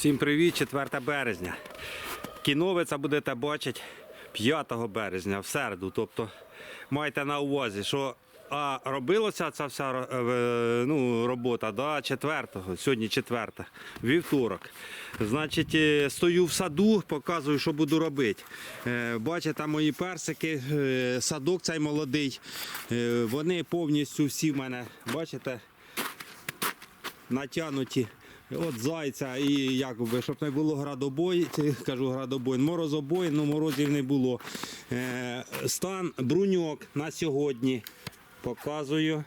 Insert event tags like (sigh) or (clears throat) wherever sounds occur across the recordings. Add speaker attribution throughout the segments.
Speaker 1: Всім привіт, 4 березня. Кіно ви це будете бачити 5 березня, в середу. Тобто майте на увазі, що а робилося ця вся е, ну, робота да, 4-го, сьогодні 4 вівторок. Значить, е, стою в саду, показую, що буду робити. Е, Бачите, мої персики, садок цей молодий. Вони повністю всі в мене, бачите, натягнуті. От зайця і якби, щоб не було градобой, кажу градобой, морозобой, ну морозів не було. Е, стан бруньок на сьогодні показую.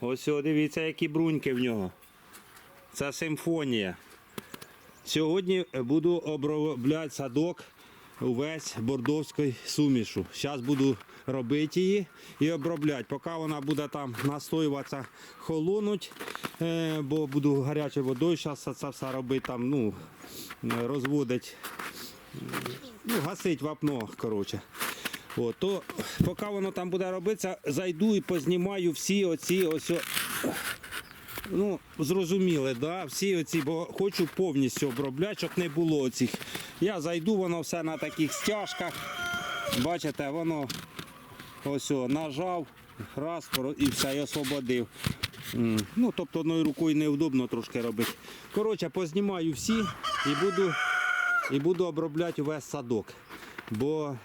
Speaker 1: Ось дивіться, які бруньки в нього. Це симфонія. Сьогодні буду обробляти садок увесь бордовською сумішу. Зараз буду робити її і обробляти. Поки вона буде там настоюватися, холонуть, е, бо буду гарячою водою зараз це все робити, там, ну, розводить, ну, гасить вапно, коротше. От, то поки воно там буде робитися, зайду і познімаю всі оці ось. Ну, зрозуміли, да? всі оці, бо хочу повністю обробляти, щоб не було оцих. Я зайду, воно все на таких стяжках. Бачите, воно ось о, нажав, раз і все, і освободив. Ну, тобто одною рукою неудобно трошки робити. Коротше, познімаю всі і буду, і буду обробляти увесь садок. Бо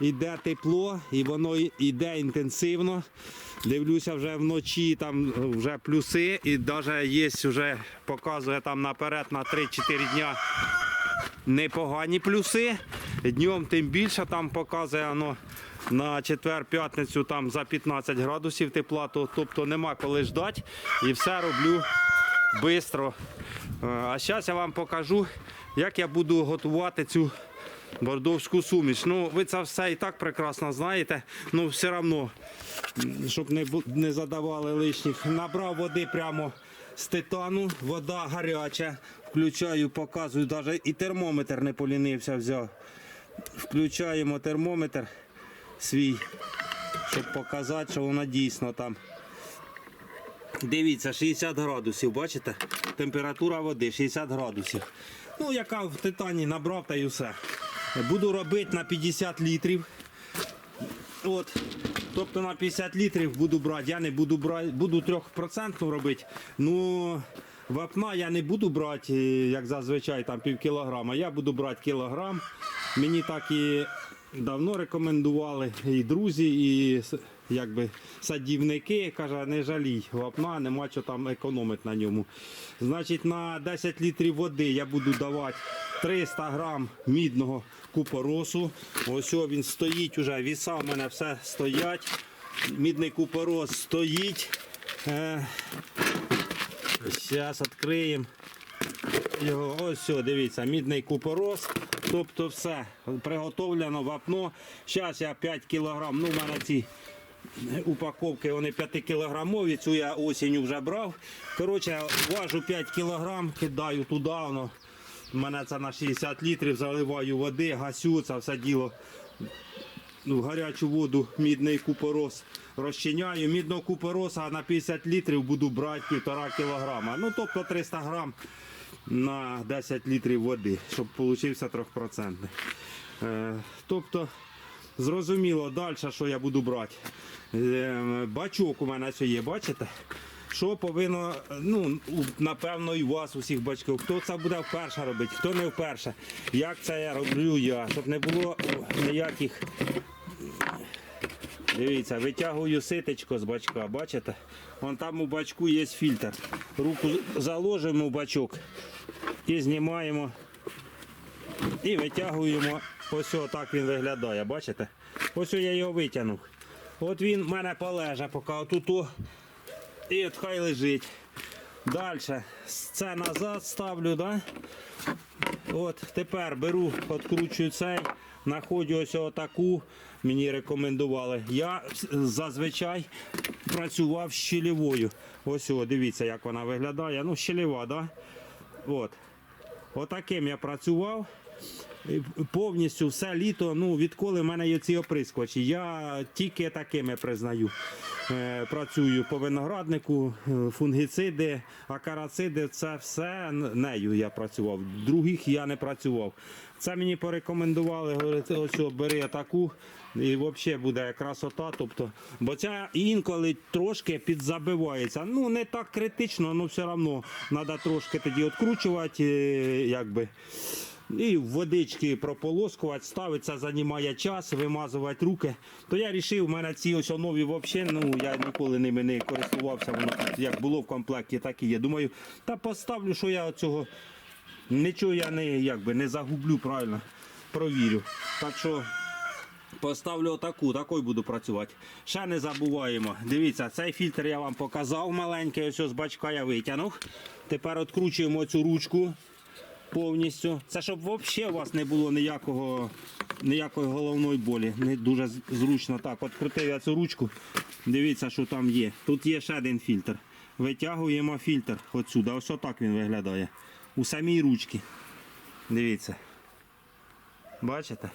Speaker 1: йде тепло і воно йде інтенсивно. Дивлюся вже вночі, там вже плюси, і навіть є вже показує там наперед на 3-4 дня непогані плюси. Днем тим більше там показує воно на четвер-п'ятницю там за 15 градусів тепла, то, тобто нема коли ждати. І все роблю швидко. А зараз я вам покажу, як я буду готувати цю бордовську суміш. Ну, ви це все і так прекрасно знаєте, ну все одно, щоб не, не задавали лишніх. Набрав води прямо з титану, вода гаряча. Включаю, показую, навіть і термометр не полінився взяв. Включаємо термометр свій, щоб показати, що воно дійсно там. Дивіться, 60 градусів, бачите? Температура води 60 градусів. Ну, яка в титані набрав та й все. Буду робити на 50 літрів. От. Тобто на 50 літрів буду брати. Я не буду брати, буду 3% робити. Ну, вапна я не буду брати, як зазвичай, там пів кілограма. Я буду брати кілограм. Мені так і давно рекомендували і друзі, і якби садівники. Каже, не жалій вапна, нема що там економити на ньому. Значить, на 10 літрів води я буду давати 300 грам мідного купоросу. Ось він стоїть уже, віса в мене все стоять. Мідний купорос стоїть. Е, Зараз відкриємо. Його ось все, дивіться, мідний купорос. Тобто все приготовлено вапно. Зараз я 5 кг, ну в мене ці упаковки вони 5 кілограмові, цю я осінню вже брав. Коротше, важу 5 кг, кидаю туди. Воно. У мене це на 60 літрів, заливаю води, гасю це все діло ну, гарячу воду, мідний купорос розчиняю. Мідного купороса на 50 літрів буду брати 1,5 кілограма. Ну, тобто 300 грам на 10 літрів води, щоб получився 3%. Е, тобто, зрозуміло, далі, що я буду брати. Е, бачок у мене все є, бачите? Що повинно, ну, напевно, і у вас, усіх батьків, хто це буде вперше робити, хто не вперше. Як це я роблю я, щоб не було ніяких Дивіться, витягую ситечко з бачка, бачите? Вон там у бачку є фільтр. Руку заложимо в бачок і знімаємо. І витягуємо. Ось так він виглядає, бачите? Ось я його витягнув. От він в мене полежа, поки отут. І от хай лежить. Далі це назад ставлю, да? От тепер беру, відкручую цей, знаходжу ось отаку, мені рекомендували. Я зазвичай працював з щелевою. Ось о, дивіться, як вона виглядає. Ну, щелева, да? От. Отаким я працював. Повністю все літо, ну відколи в мене є ці оприскувачі, я тільки такими признаю. Е, працюю по винограднику, е, фунгіциди, акарациди, це все нею я працював. Других я не працював. Це мені порекомендували, говорять, ось бери таку і взагалі буде красота. Тобто, бо ця інколи трошки підзабивається. Ну не так критично, але все одно треба трошки тоді відкручувати, е, якби. І водички прополоскувати, ставити, це займає час, вимазувати руки. То я вирішив, у мене ці ось нові взагалі, ну я ніколи ними не користувався, воно як було в комплекті, так і є. Думаю, та поставлю, що я цього нічого я не, якби, не загублю, правильно, провірю. Так що Поставлю отаку, такою буду працювати. Ще не забуваємо. Дивіться, цей фільтр я вам показав маленький, ось з бачка я витягнув. Тепер відкручуємо цю ручку повністю. Це щоб взагалі у вас не було ніякого, ніякої головної болі. Не дуже зручно так. От крутив я цю ручку. Дивіться, що там є. Тут є ще один фільтр. Витягуємо фільтр отсюди. Ось отак він виглядає. У самій ручці. Дивіться. Бачите?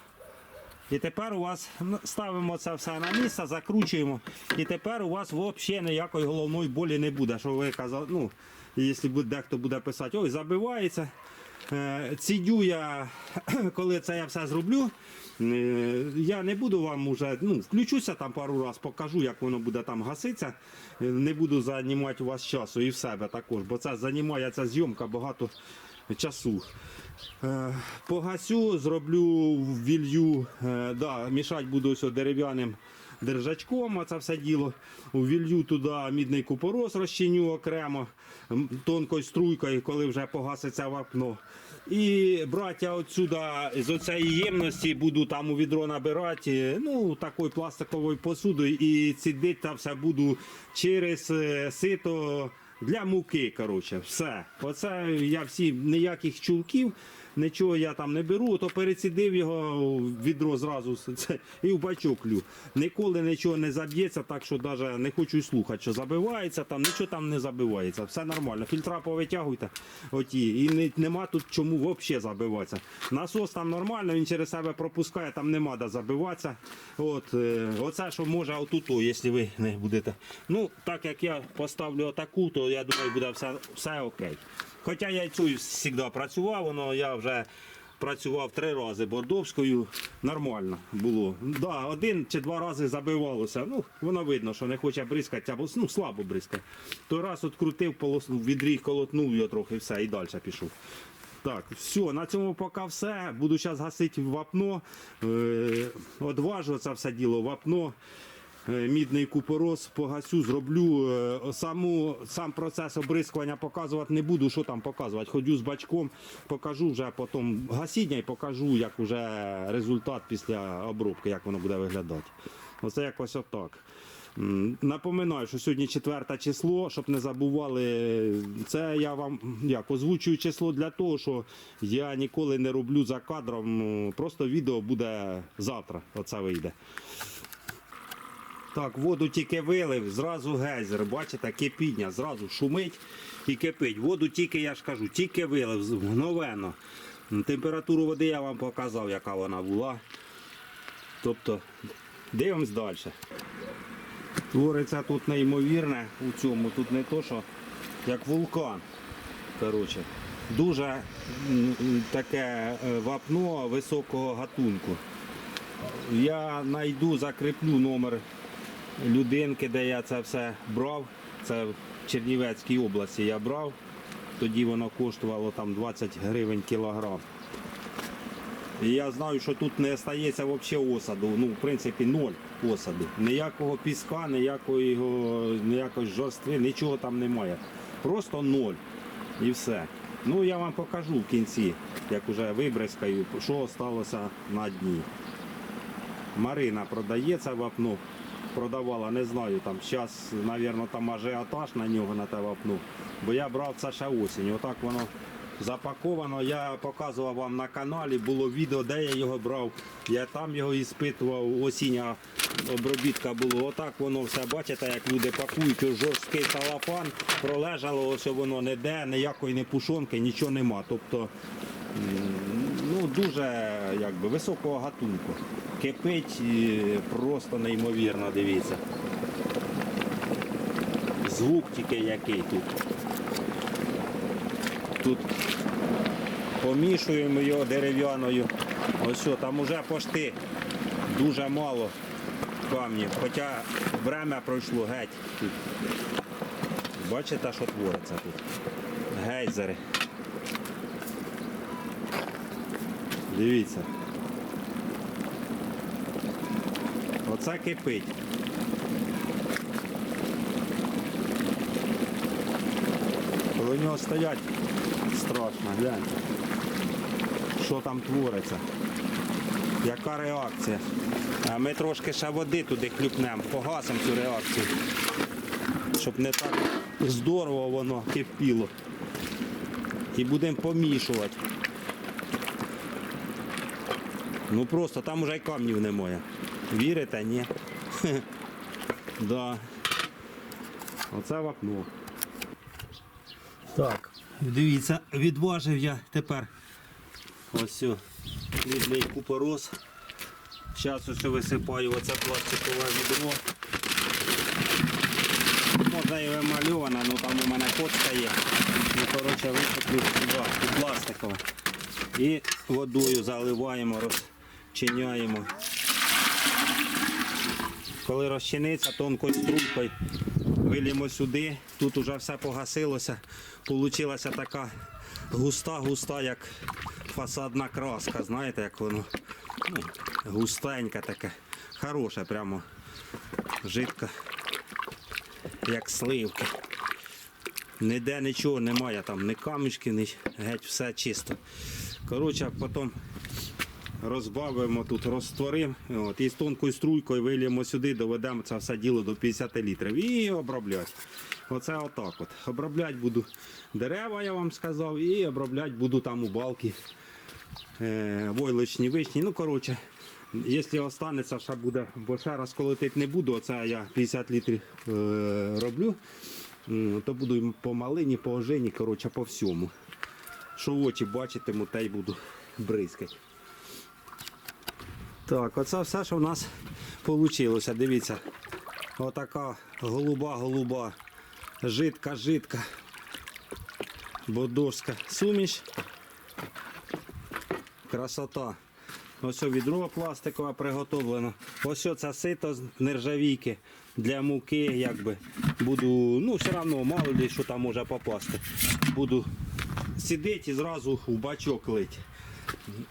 Speaker 1: І тепер у вас ставимо це все на місце, закручуємо. І тепер у вас взагалі ніякої головної болі не буде. Що ви казали, ну, якщо дехто буде писати, ой, забивається. Е, Цідю я, (clears throat) коли це я все зроблю, е, я не буду вам уже, ну, включуся там пару разів, покажу, як воно буде там гаситися. Е, Не буду займати у вас часу і в себе також, бо це займає ця зйомка багато часу. Погасю, зроблю вілью, да, мішати буду ось дерев'яним держачком, а це все діло. Вілью туди мідний купорос розчиню окремо, тонкою струйкою, коли вже погаситься вапно. І брати я отсюда з оцієї ємності буду там у відро набирати, ну, такою пластиковою посудою і цідити там все буду через е, сито для муки, коротше, все. Оце я всі ніяких чулків, нічого я там не беру, то перецідив його в відро зразу це, і в бачок лю. Ніколи нічого не заб'ється, так що навіть не хочу й слухати, що забивається, там нічого там не забивається. Все нормально. Фільтра повитягуйте. Оті. І не, нема тут чому взагалі забиватися. Насос там нормально, він через себе пропускає, там нема де забиватися. От, е, оце, що може отут, якщо ви не будете. Ну, так як я поставлю отаку, то я думаю, буде все, все окей. Хоча я цю завжди працював, воно я вже працював три рази бордовською, нормально було. Да, один чи два рази забивалося. Ну, воно видно, що не хоче бризкати, або ну, слабо бризкає. Той раз открутив, полоснув, відріг, колотнув його трохи, все, і далі пішов. Так, все, на цьому поки все. Буду зараз гасити вапно. Е, одважу це все діло вапно. Е, Мідний купорос погасю, зроблю е, саму, сам процес обрискування показувати не буду, що там показувати. Ходю з бачком, покажу вже потім гасіння і покажу, як вже результат після обробки, як воно буде виглядати. Оце якось отак. Напоминаю, що сьогодні четверте число, щоб не забували, це я вам як озвучую число для того, що я ніколи не роблю за кадром. Просто відео буде завтра. Оце вийде. Так, воду тільки вилив, зразу гейзер, бачите, кипіння, зразу шумить і кипить. Воду тільки, я ж кажу, тільки вилив, мгновенно. Температуру води я вам показав, яка вона була. Тобто, дивимось далі. Твориться тут неймовірне у цьому, тут не то, що як вулкан. Коротше, дуже таке е, вапно високого гатунку. Я знайду, закріплю номер людинки, де я це все брав. Це в Чернівецькій області я брав. Тоді воно коштувало там 20 гривень кілограм. І я знаю, що тут не стається взагалі осаду. Ну, в принципі, ноль осаду. Ніякого піска, ніякої, ніякої жорстви, нічого там немає. Просто ноль. І все. Ну, я вам покажу в кінці, як уже вибризкаю, що сталося на дні. Марина продає це вапно. Продавала, не знаю, там зараз, мабуть, там ажіотаж на нього на те вапно. Бо я брав це ще осінь. Отак воно запаковано. Я показував вам на каналі, було відео, де я його брав. Я там його іспитував, осіння обробітка було. Отак воно все, бачите, як люди пакують, ось жорсткий салафан, пролежало, ось воно не де, ніякої не пушонки, нічого нема. Тобто, дуже якби, високого гатунку. Кипить просто неймовірно, дивіться. Звук тільки який тут. Тут помішуємо його дерев'яною. Ось що, там уже пошти дуже мало камнів. Хоча время пройшло геть тут. Бачите, що твориться тут? Гейзери. Дивіться. Оце кипить. Коли в нього стоять, страшно, гляньте. Що там твориться? Яка реакція? А ми трошки ще води туди хлюпнемо, погасимо цю реакцію. Щоб не так здорово воно кипіло. І будемо помішувати. Ну просто там уже й камнів немає. Вірите, ні? (laughs) Да. Оце вапно. Так, дивіться, відважив я тепер ось о, купорос. Зараз ось висипаю оце пластикове відро. Можна і вимальоване, ну там у мене коцка є. Ну, коротше, висиплю пластикове. І водою заливаємо, розчиняємо. Коли розчиниться тонкою струйкою, вилімо сюди. Тут вже все погасилося. Получилася така густа-густа, як фасадна краска. Знаєте, як воно ну, густеньке таке. Хороше, прямо жидка, як сливки. Ніде нічого немає, там ні камішків, ні геть все чисто. Коротше, потім розбавимо тут, розтворимо от, і з тонкою струйкою виліємо сюди, доведемо це все діло до 50 літрів і обробляти. Оце отак от. Обробляти буду дерева, я вам сказав, і обробляти буду там у балки е, войлочні вишні. Ну, коротше, якщо останеться, ще буде, бо ще раз колотити не буду, оце я 50 літрів е, роблю, то буду по малині, по ожині, коротше, по всьому. Що в очі бачитиму, те й буду бризкати. Так, оце все, що в нас вийшло. Дивіться. Отака голуба-голуба, жидка-жидка, бодовська суміш. Красота. Ось відро пластикове приготовлено. Ось це сито з нержавійки для муки, якби. Буду, ну все одно, мало ли що там може попасти. Буду сидіти і зразу в бачок лить.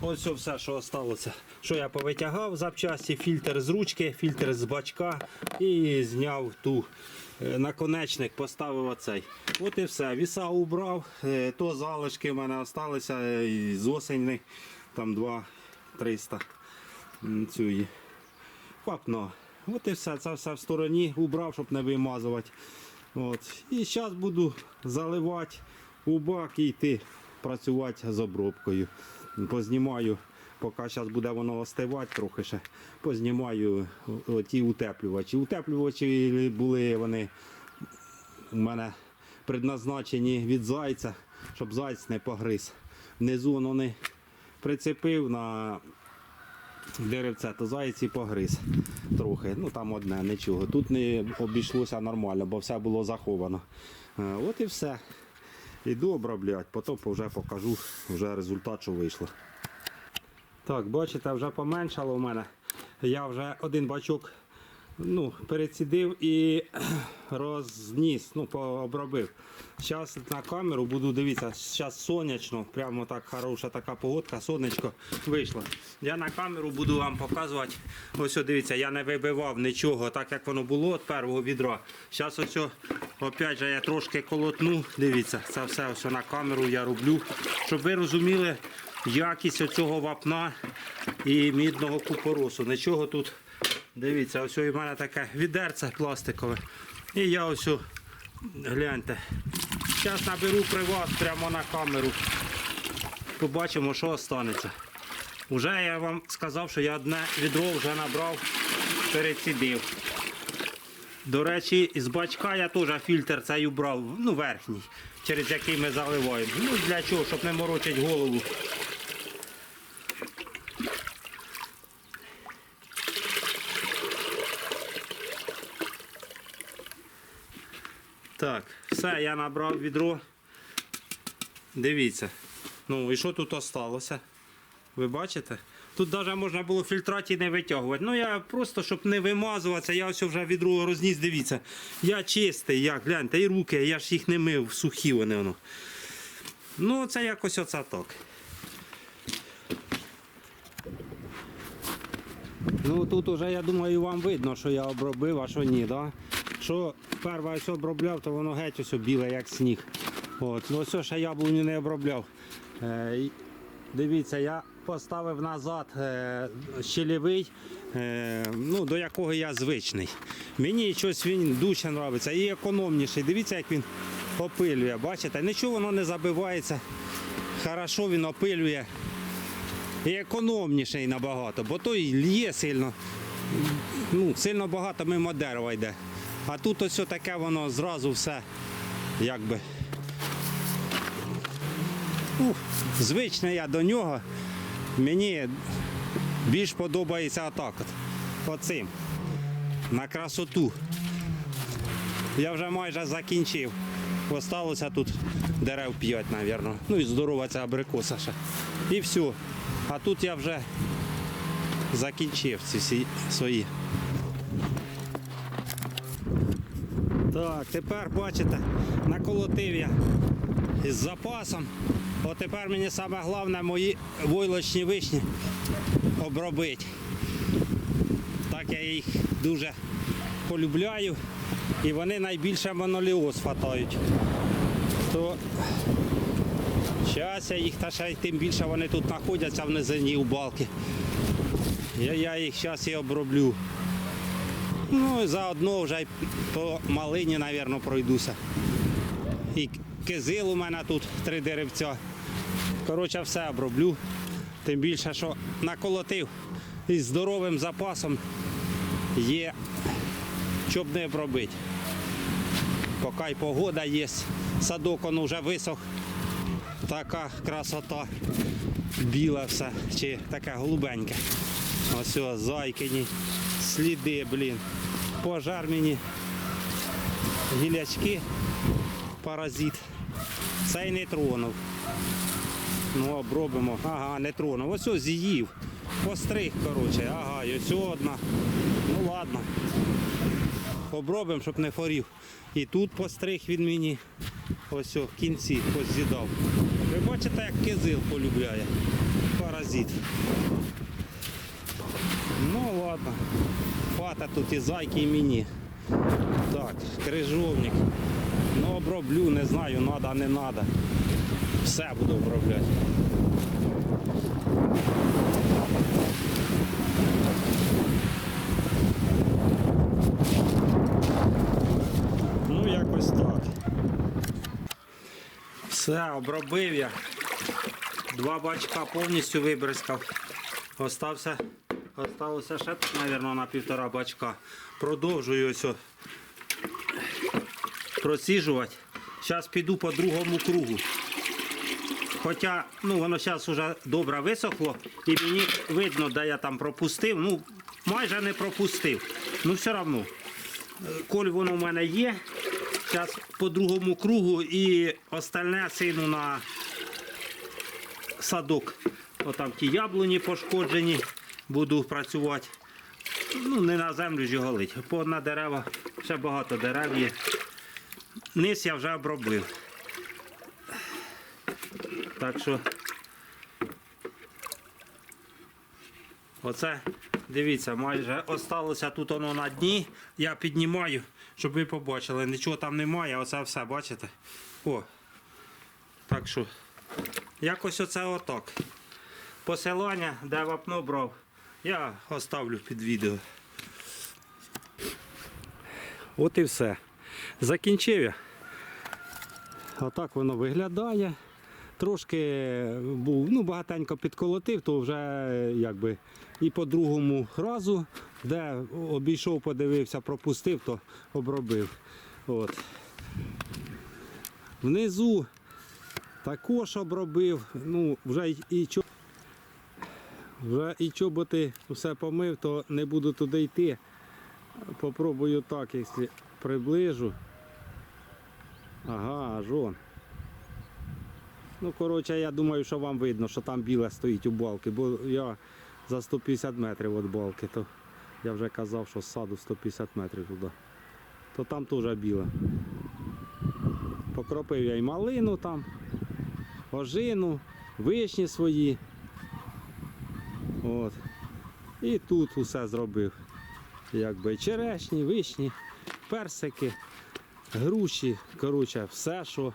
Speaker 1: Ось все, що залишилося. Що я повитягав запчасті, фільтр з ручки, фільтр з бачка і зняв ту е, наконечник, поставив оцей. От і все. Віса убрав, е, то залишки в мене залишилися е, з осені, там 2-300 м, цієї вапно. От і все, це все в стороні убрав, щоб не вимазувати. От. І зараз буду заливати у бак і йти працювати з обробкою. Познімаю, поки зараз буде воно остивати трохи ще, познімаю ті утеплювачі. Утеплювачі були вони у мене предназначені від зайця, щоб зайць не погриз. Внизу воно не прицепив на деревце, то зайці погриз трохи. Ну там одне, нічого. Тут не обійшлося нормально, бо все було заховано. Е, От і все. Іду обробляти, потім вже покажу вже результат, що вийшло. Так, бачите, вже поменшало в мене. Я вже один бачок ну, перецідив і (clears throat) розніс, ну, пообробив. Зараз на камеру буду дивитися, зараз сонячно, прямо так хороша така погодка, сонечко вийшло. Я на камеру буду вам показувати. Ось дивіться, я не вибивав нічого, так як воно було від першого відра. Зараз ось опять же я трошки колотну. Дивіться, це все ось на камеру я роблю, щоб ви розуміли якість оцього вапна і мідного купоросу. Нічого тут. Дивіться, ось у мене таке відерце пластикове. І я ось, гляньте. Зараз наберу приват прямо на камеру. Побачимо, що останеться. Уже я вам сказав, що я одне відро вже набрав, перецідив. До речі, з бачка я теж фільтр цей убрав, ну верхній, через який ми заливаємо. Ну для чого, щоб не морочити голову. Все, я набрав відро. Дивіться. Ну і що тут осталося? Ви бачите? Тут навіть можна було фільтрати і не витягувати. Ну я просто, щоб не вимазуватися, я ось вже відро розніс, дивіться. Я чистий, як, гляньте, і руки, я ж їх не мив, сухі вони воно. Ну, це якось оце так. Ну тут уже, я думаю, вам видно, що я обробив, а що ні, да? Що перше ось обробляв, то воно геть ось біле, як сніг. От. Ну ось ще яблуню не обробляв. Е, дивіться, я поставив назад е, щелевий, е, ну, до якого я звичний. Мені щось він дуже подобається і економніший. Дивіться, як він опилює. Бачите? Нічого воно не забивається. Хорошо він опилює. І економніший набагато, бо той лє сильно, ну, сильно багато мимо дерева йде. А тут ось таке воно зразу все якби. Ну, звичний я до нього. Мені більш подобається отак от. Оцим. На красоту. Я вже майже закінчив. Осталося тут дерев 5, мабуть. Ну і здорова ця абрикоса ще. І все. А тут я вже закінчив ці всі свої. Так, тепер бачите, наколотив я із запасом. От тепер мені саме головне мої войлочні вишні обробити. Так я їх дуже полюбляю і вони найбільше моноліоз хватають. То зараз я їх та ще тим більше вони тут знаходяться в низині у балки. Я, я їх зараз і оброблю. Ну і заодно вже по малині, мабуть, пройдуся. І кизил у мене тут три деревця. Коротше, все оброблю. Тим більше, що наколотив із здоровим запасом є, щоб не обробити. Поки й погода є, садок он вже висох. Така красота. Біла все, чи таке голубеньке. Ось зайкині, сліди, блін. Пожар мені. Гілячки, паразит. Цей не тронув. Ну, обробимо. Ага, не тронув. Ось ось з'їв. Постриг, коротше. Ага, і ось одна. Ну ладно. Обробимо, щоб не хворів. І тут постриг він мені. Ось о, в кінці ось з'їдав. Ви бачите, як кизил полюбляє. Паразит. Ну ладно. Фата тут і зайки, і мені. Так, крижовник. Ну оброблю, не знаю, треба, не треба. Все буду обробляти. Ну, якось так. Все, обробив я. Два бачка повністю вибризкав. Остався, осталося ще, мабуть, на півтора бачка. Продовжую ось о проціжувати. Зараз піду по другому кругу. Хоча ну, воно зараз вже добре висохло і мені видно, де я там пропустив. Ну, майже не пропустив. Ну все одно. Коль воно в мене є. Зараз по другому кругу і остальне сину на садок. Отам ті яблуні пошкоджені, буду працювати. Ну, не на землю ж його лить. По на дерева ще багато дерев є. Низ я вже обробив. Так що оце, дивіться, майже осталося тут воно на дні. Я піднімаю, щоб ви побачили. Нічого там немає, оце все, бачите? О. Так що, якось оце отак. Посилання, де вапно брав, я оставлю під відео. От і все. Закінчив я. Отак воно виглядає. Трошки був, ну, багатенько підколотив, то вже якби і по другому разу, де обійшов, подивився, пропустив, то обробив. От. Внизу також обробив. Ну, вже і чо- вже і чоботи все помив, то не буду туди йти. Попробую так, якщо приближу. Ага, аж он. Ну, коротше, я думаю, що вам видно, що там біле стоїть у балки, бо я за 150 метрів від балки, то я вже казав, що з саду 150 метрів туди. То там теж біле. Покропив я і малину там, ожину, вишні свої. От. І тут усе зробив. Якби черешні, вишні, персики, груші, коротше, все, що,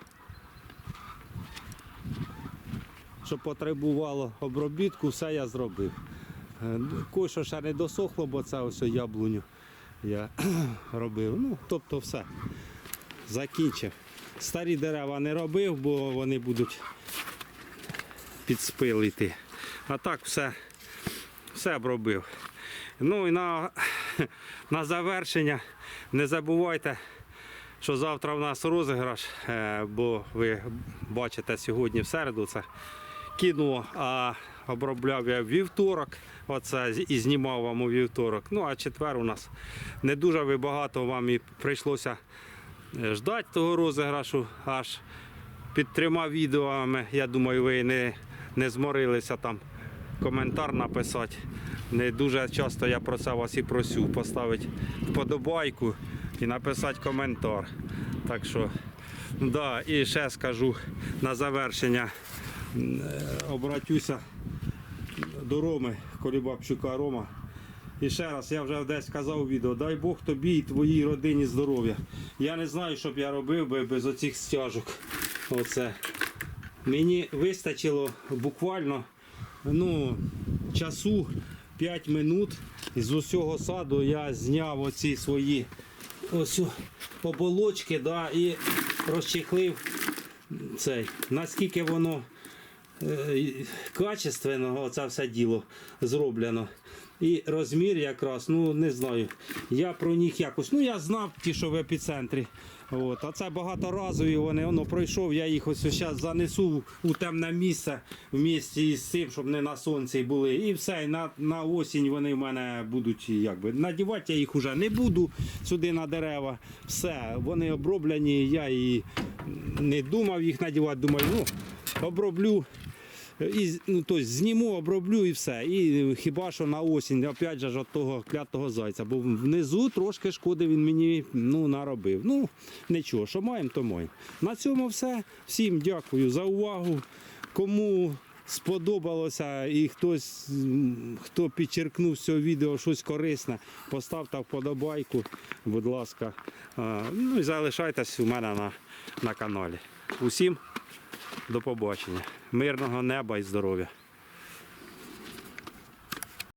Speaker 1: що потребувало обробітку, все я зробив. Е, Кое-що ще не досохло, бо це ось яблуню я (clears throat) робив. Ну, тобто все. Закінчив. Старі дерева не робив, бо вони будуть підспилити. А так все, все обробив. Ну і на, (laughs) на завершення не забувайте, що завтра в нас розіграш, е, бо ви бачите сьогодні в середу це кіно, а обробляв я вівторок. Оце і знімав вам у вівторок. Ну а четвер у нас не дуже багато вам і прийшлося е, ждати того розіграшу аж під трьома відеоами. Я думаю, ви не, не зморилися там коментар написати. Не дуже часто я про це вас і просю поставити вподобайку і написати коментар. Так що, да, і ще скажу на завершення. е, Обратюся до Роми Колібабчука Рома. І ще раз, я вже десь казав відео, дай Бог тобі і твоїй родині здоров'я. Я не знаю, що б я робив би без оцих стяжок. Оце. Мені вистачило буквально ну, часу 5 минут. З усього саду я зняв оці свої ось оболочки да, і розчехлив цей. Наскільки воно е, качественно оце все діло зроблено. І розмір якраз, ну не знаю. Я про них якось. Ну я знав ті, що в епіцентрі. От, а це багаторазові вони, воно пройшов, я їх ось зараз занесу у темне місце в місті із цим, щоб не на сонці були. І все, на, на осінь вони в мене будуть якби. Надівати я їх вже не буду сюди на дерева. Все, вони оброблені, я і не думав їх надівати, думаю, ну, оброблю. І, ну, тобто, зніму, оброблю і все. І хіба що на осінь, опять же, от того клятого зайця. Бо внизу трошки шкоди він мені ну, наробив. Ну, нічого, що маємо, то маємо. На цьому все. Всім дякую за увагу. Кому сподобалося і хтось, хто підчеркнув з цього відео щось корисне, поставте вподобайку, будь ласка. Ну і залишайтесь у мене на, на каналі. Усім до побачення. Мирного неба і здоров'я.